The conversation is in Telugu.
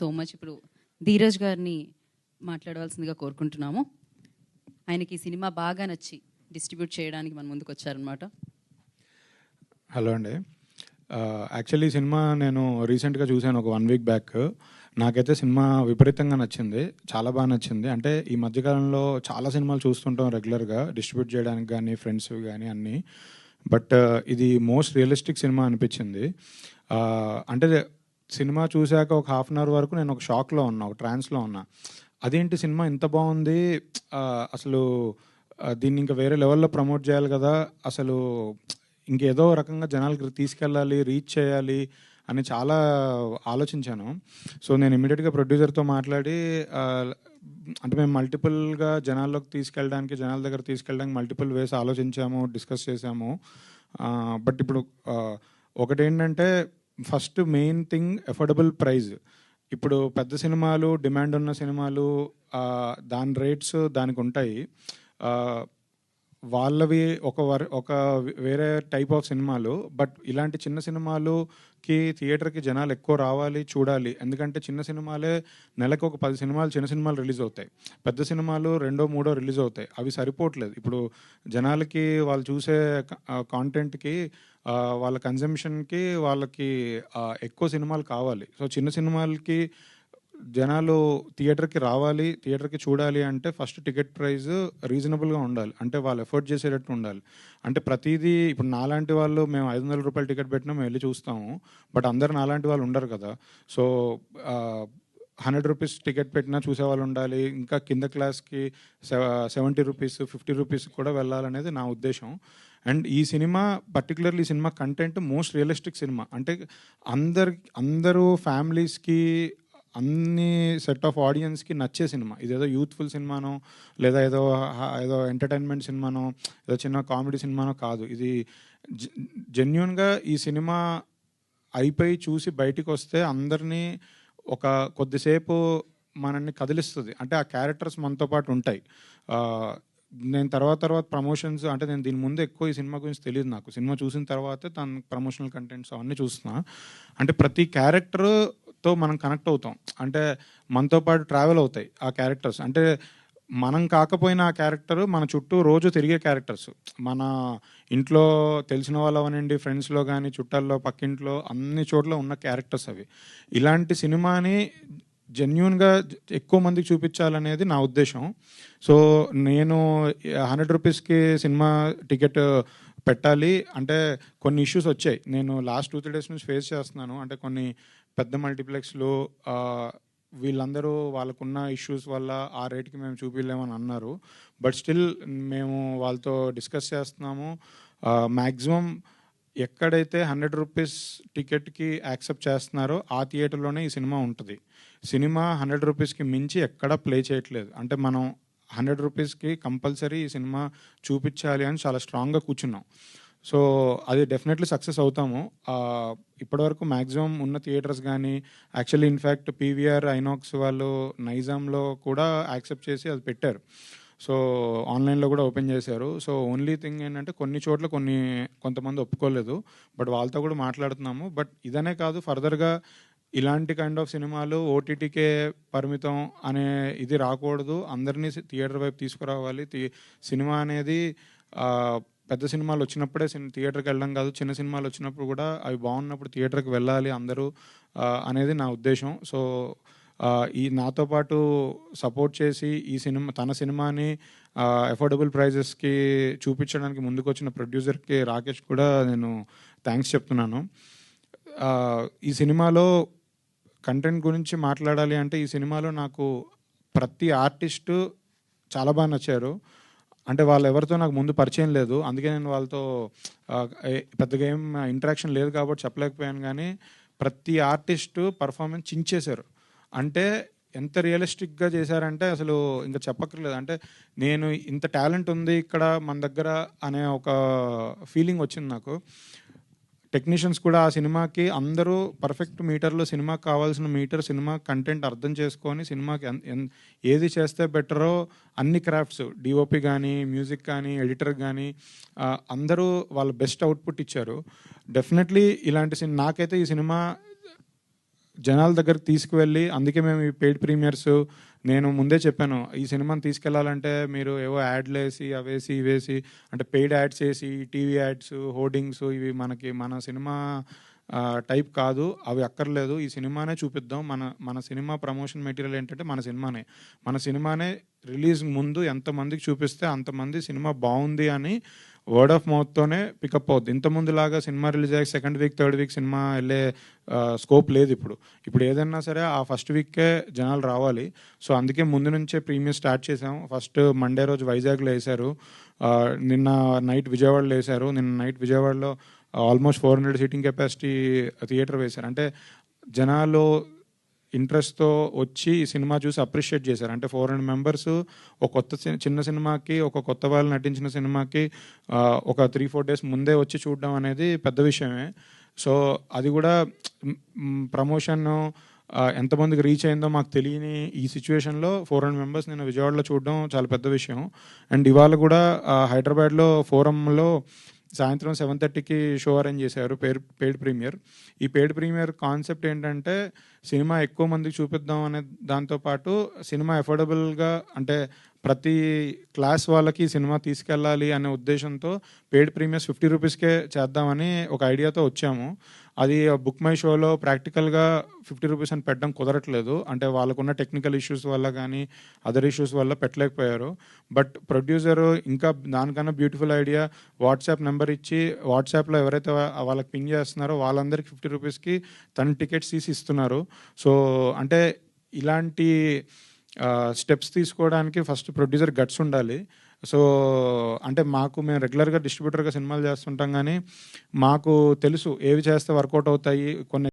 So much. ఇప్పుడు ధీరజ్ గారిని మాట్లాడవలసిందిగా కోరుకుంటున్నాము. ఆయనకి ఈ సినిమా బాగా నచ్చి డిస్ట్రిబ్యూట్ చేయడానికి మన ముందుకు వచ్చారనమాట హలో అండి. యాక్చువల్లీ ఈ సినిమా నేను రీసెంట్గా చూశాను ఒక వన్ వీక్ బ్యాక్. నాకైతే సినిమా విపరీతంగా నచ్చింది. చాలా బాగా నచ్చింది. అంటే ఈ మధ్యకాలంలో చాలా సినిమాలు చూస్తుంటాం రెగ్యులర్గా డిస్ట్రిబ్యూట్ చేయడానికి కానీ ఫ్రెండ్స్ కానీ అన్నీ. బట్ ఇది మోస్ట్ రియలిస్టిక్ సినిమా అనిపించింది. అంటే సినిమా చూశాక ఒక హాఫ్ అన్ అవర్ వరకు నేను ఒక షాక్లో ఉన్నా ఒక ట్రాన్స్లో ఉన్నా. అదేంటి సినిమా ఇంత బాగుంది? అసలు దీన్ని ఇంకా వేరే లెవెల్లో ప్రమోట్ చేయాలి కదా? అసలు ఇంకేదో రకంగా జనాలకి తీసుకెళ్ళాలి రీచ్ చేయాలి అని చాలా ఆలోచించాను. సో నేను ఇమీడియట్గా ప్రొడ్యూసర్తో మాట్లాడి అంటే మేము మల్టిపుల్గా జనాల్లోకి తీసుకెళ్ళడానికి జనాల దగ్గర తీసుకెళ్ళడానికి మల్టిపుల్ వేస్ ఆలోచించాము డిస్కస్ చేసాము బట్ ఇప్పుడు ఒకటేంటంటే first main thing affordable price. ఇప్పుడు పెద్ద సినిమాలు డిమాండ్ ఉన్న సినిమాలు దాని రేట్స్ దానికి ఉంటాయి. వాళ్ళవి ఒక వర్ ఒక వేరే టైప్ ఆఫ్ సినిమాలు బట్ ఇలాంటి చిన్న సినిమాలుకి థియేటర్కి జనాలు ఎక్కువ రావాలి చూడాలి. ఎందుకంటే చిన్న సినిమాలే నెలకు ఒక పది సినిమాలు చిన్న సినిమాలు రిలీజ్ అవుతాయి. పెద్ద సినిమాలు రెండో మూడో రిలీజ్ అవుతాయి. అవి సరిపోవట్లేదు. ఇప్పుడు జనాలకి వాళ్ళు చూసే కాంటెంట్కి వాళ్ళ కన్జంప్షన్కి వాళ్ళకి ఎక్కువ సినిమాలు కావాలి. సో చిన్న సినిమాలకి జనాలు థియేటర్కి రావాలి థియేటర్కి చూడాలి అంటే ఫస్ట్ టికెట్ ప్రైస్ రీజనబుల్గా ఉండాలి. అంటే వాళ్ళు ఎఫోర్డ్ చేసేటట్టు ఉండాలి. అంటే ప్రతిదీ ఇప్పుడు నాలాంటి వాళ్ళు మేము ఐదు వందల రూపాయలు టికెట్ పెట్టినా మేము వెళ్ళి చూస్తాము. బట్ అందరు నాలాంటి వాళ్ళు ఉండరు కదా. సో హండ్రెడ్ రూపీస్ టికెట్ పెట్టినా చూసే వాళ్ళు ఉండాలి. ఇంకా కింద క్లాస్కి సెవెంటీ రూపీస్ ఫిఫ్టీ రూపీస్ కూడా వెళ్ళాలనేది నా ఉద్దేశం. అండ్ ఈ cinema particularly cinema content most realistic cinema. అంటే అందరి అందరూ ఫ్యామిలీస్కి అన్ని సెట్ ఆఫ్ ఆడియన్స్కి నచ్చే సినిమా. ఇదేదో యూత్ఫుల్ సినిమానో లేదా ఏదో ఏదో ఎంటర్టైన్మెంట్ సినిమానో ఏదో చిన్న కామెడీ సినిమానో కాదు. ఇది జెన్యున్గా ఈ సినిమా అయిపోయి చూసి బయటికి వస్తే అందరినీ ఒక కొద్దిసేపు మనల్ని కదిలిస్తుంది. అంటే ఆ క్యారెక్టర్స్ మనతో పాటు ఉంటాయి. నేను తర్వాత తర్వాత ప్రమోషన్స్ అంటే నేను దీని ముందు ఎక్కువ ఈ సినిమా గురించి తెలియదు నాకు. సినిమా చూసిన తర్వాతే తన ప్రమోషనల్ కంటెంట్స్ అవన్నీ చూస్తున్నా. అంటే ప్రతి క్యారెక్టర్ తో మనం కనెక్ట్ అవుతాం. అంటే మనతో పాటు ట్రావెల్ అవుతాయి ఆ క్యారెక్టర్స్ అంటే మనం కాకపోయినా ఆ క్యారెక్టర్ మన చుట్టూ రోజు తిరిగే క్యారెక్టర్స్ మన ఇంట్లో తెలిసిన వాళ్ళు అవనండి ఫ్రెండ్స్లో కానీ చుట్టాల్లో పక్కింట్లో అన్ని చోట్ల ఉన్న క్యారెక్టర్స్ అవి. ఇలాంటి సినిమాని జెన్యున్గా ఎక్కువ మందికి చూపించాలనేది నా ఉద్దేశం. సో నేను హండ్రెడ్ రూపీస్కి సినిమా టికెట్ పెట్టాలి. అంటే కొన్ని ఇష్యూస్ వచ్చాయి. నేను లాస్ట్ టూ త్రీ డేస్ నుంచి ఫేస్ చేస్తున్నాను. అంటే కొన్ని పెద్ద మల్టీప్లెక్స్లో వీళ్ళందరూ వాళ్ళకున్న ఇష్యూస్ వల్ల ఆ రేట్కి మేము చూపించలేమని అన్నారు. బట్ స్టిల్ మేము వాళ్ళతో డిస్కస్ చేస్తున్నాము. మ్యాక్సిమం ఎక్కడైతే హండ్రెడ్ రూపీస్ టికెట్కి యాక్సెప్ట్ చేస్తున్నారో ఆ థియేటర్లోనే ఈ సినిమా ఉంటుంది. సినిమా హండ్రెడ్ రూపీస్కి మించి ఎక్కడా ప్లే చేయట్లేదు. అంటే మనం హండ్రెడ్ రూపీస్కి కంపల్సరీ ఈ సినిమా చూపించాలి అని చాలా స్ట్రాంగ్గా కూర్చున్నాం. సో అది డెఫినెట్లీ సక్సెస్ అవుతాము. ఇప్పటివరకు మ్యాక్సిమం ఉన్న థియేటర్స్ కానీ యాక్చువల్లీ ఇన్ఫ్యాక్ట్ పీవీఆర్ ఐనాక్స్ వాళ్ళు నైజాంలో కూడా యాక్సెప్ట్ చేసి అది పెట్టారు. సో ఆన్లైన్లో కూడా ఓపెన్ చేశారు. సో ఓన్లీ థింగ్ ఏంటంటే కొన్ని చోట్ల కొన్ని కొంతమంది ఒప్పుకోలేదు. బట్ వాళ్ళతో కూడా మాట్లాడుతున్నాము. బట్ ఇదనే కాదు ఫర్దర్గా ఇలాంటి కైండ్ ఆఫ్ సినిమాలు ఓటీటీకే పరిమితం అనే ఇది రాకూడదు. అందరినీ థియేటర్ వైపు తీసుకురావాలి. సినిమా అనేది పెద్ద సినిమాలు వచ్చినప్పుడే సిని థియేటర్కి వెళ్ళడం కాదు చిన్న సినిమాలు వచ్చినప్పుడు కూడా అవి బాగున్నప్పుడు థియేటర్కి వెళ్ళాలి అందరూ అనేది నా ఉద్దేశం. సో ఈ నాతో పాటు సపోర్ట్ చేసి ఈ సినిమా తన సినిమాని అఫోర్డబుల్ ప్రైజెస్కి చూపించడానికి ముందుకొచ్చిన ప్రొడ్యూసర్కి రాకేష్ కూడా నేను థ్యాంక్స్ చెప్తున్నాను. ఈ సినిమాలో కంటెంట్ గురించి మాట్లాడాలి అంటే ఈ సినిమాలో నాకు ప్రతి ఆర్టిస్టు చాలా బాగా నచ్చారు. అంటే వాళ్ళు ఎవరితో నాకు ముందు పరిచయం లేదు. అందుకే నేను వాళ్ళతో పెద్దగా ఏం ఇంటరాక్షన్ లేదు కాబట్టి చెప్పలేకపోయాను కానీ ప్రతి ఆర్టిస్టు పర్ఫార్మెన్స్ చించేశారు. అంటే ఎంత రియలిస్టిక్గా చేశారంటే అసలు ఇంకా చెప్పక్కర్లేదు. అంటే నేను ఇంత టాలెంట్ ఉంది ఇక్కడ మన దగ్గర అనే ఒక ఫీలింగ్ వచ్చింది నాకు. టెక్నీషియన్స్ కూడా ఆ సినిమాకి అందరూ పర్ఫెక్ట్ మీటర్లో సినిమాకి కావాల్సిన మీటర్ సినిమా కంటెంట్ అర్థం చేసుకొని సినిమాకి ఏది చేస్తే బెటరో అన్ని క్రాఫ్ట్స్ డిఓపి కానీ మ్యూజిక్ కానీ ఎడిటర్ కానీ అందరూ వాళ్ళ బెస్ట్ అవుట్పుట్ ఇచ్చారు. డెఫినెట్లీ ఇలాంటి సినిమా నాకైతే ఈ సినిమా జనాల దగ్గరికి తీసుకువెళ్ళి అందుకే మేము ఈ పెయిడ్ ప్రీమియర్స్ నేను ముందే చెప్పాను ఈ సినిమాని తీసుకెళ్ళాలంటే మీరు ఏవో యాడ్లు వేసి అవేసి ఇవేసి అంటే పెయిడ్ యాడ్స్ వేసి టీవీ యాడ్స్ హోర్డింగ్స్ ఇవి మనకి మన సినిమా టైప్ కాదు అవి అక్కర్లేదు. ఈ సినిమానే చూపిద్దాం. మన మన సినిమా ప్రమోషన్ మెటీరియల్ ఏంటంటే మన సినిమానే. మన సినిమానే రిలీజ్ ముందు ఎంతమందికి చూపిస్తే అంతమంది సినిమా బాగుంది అని వర్డ్ ఆఫ్ మౌత్తోనే పికప్ అవుద్ది. ఇంతకుముందు లాగా సినిమా రిలీజ్ అయ్యే second week third week cinema వెళ్ళే స్కోప్ లేదు ఇప్పుడు. ఇప్పుడు ఏదైనా సరే ఆ ఫస్ట్ వీక్కే జనాలు రావాలి. సో అందుకే ముందు నుంచే ప్రీమియం స్టార్ట్ చేసాం ఫస్ట్ మండే రోజు వైజాగ్లో వేశారు. నిన్న నైట్ విజయవాడలో వేశారు. నిన్న నైట్ విజయవాడలో almost four hundred seating capacity theatre వేశారు. అంటే జనాలు ఇంట్రెస్ట్తో వచ్చి ఈ సినిమా చూసి అప్రిషియేట్ చేశారు. అంటే ఫోర్ హండ్రెడ్ మెంబర్స్ ఒక కొత్త సి- చిన్న సినిమాకి ఒక కొత్త వాళ్ళు నటించిన సినిమాకి ఒక త్రీ ఫోర్ డేస్ ముందే వచ్చి చూడడం అనేది పెద్ద విషయమే. సో అది కూడా ప్రమోషన్ ఎంతమందికి రీచ్ అయిందో మాకు తెలియని ఈ సిచ్యువేషన్లో ఫోర్ హండ్రెడ్ మెంబర్స్ నేను విజయవాడలో చూడడం చాలా పెద్ద విషయం. అండ్ ఇవాళ కూడా హైదరాబాద్లో ఫోరంలో సాయంత్రం సెవెన్ థర్టీకి షో అరేంజ్ చేశారు పేడ్ పేడ్ ప్రీమియర్. ఈ పేడ్ ప్రీమియర్ కాన్సెప్ట్ ఏంటంటే సినిమా ఎక్కువ మందికి చూపిద్దాం అనే దాంతోపాటు సినిమా అఫోర్డబుల్గా అంటే ప్రతి క్లాస్ వాళ్ళకి సినిమా తీసుకెళ్ళాలి అనే ఉద్దేశంతో పేడ్ ప్రీమియర్స్ ఫిఫ్టీ రూపీస్కే చేద్దామని ఒక ఐడియాతో వచ్చాము. అది బుక్ మై షోలో ప్రాక్టికల్గా ఫిఫ్టీ రూపీస్ అని పెట్టడం కుదరట్లేదు. అంటే వాళ్ళకున్న టెక్నికల్ ఇష్యూస్ వల్ల కానీ అదర్ ఇష్యూస్ వల్ల పెట్టలేకపోయారు. బట్ ప్రొడ్యూసర్ ఇంకా దానికన్నా బ్యూటిఫుల్ ఐడియా వాట్సాప్ నెంబర్ ఇచ్చి వాట్సాప్లో ఎవరైతే వాళ్ళకి పింగ్ చేస్తున్నారో వాళ్ళందరికీ ఫిఫ్టీ రూపీస్కి తన టికెట్స్ తీసి ఇస్తున్నారు. సో అంటే ఇలాంటి స్టెప్స్ తీసుకోవడానికి ఫస్ట్ ప్రొడ్యూసర్ గట్స్ ఉండాలి. సో అంటే మాకు మేము రెగ్యులర్గా డిస్ట్రిబ్యూటర్గా సినిమాలు చేస్తుంటాం కానీ మాకు తెలుసు ఏవి చేస్తే వర్కౌట్ అవుతాయి కొన్ని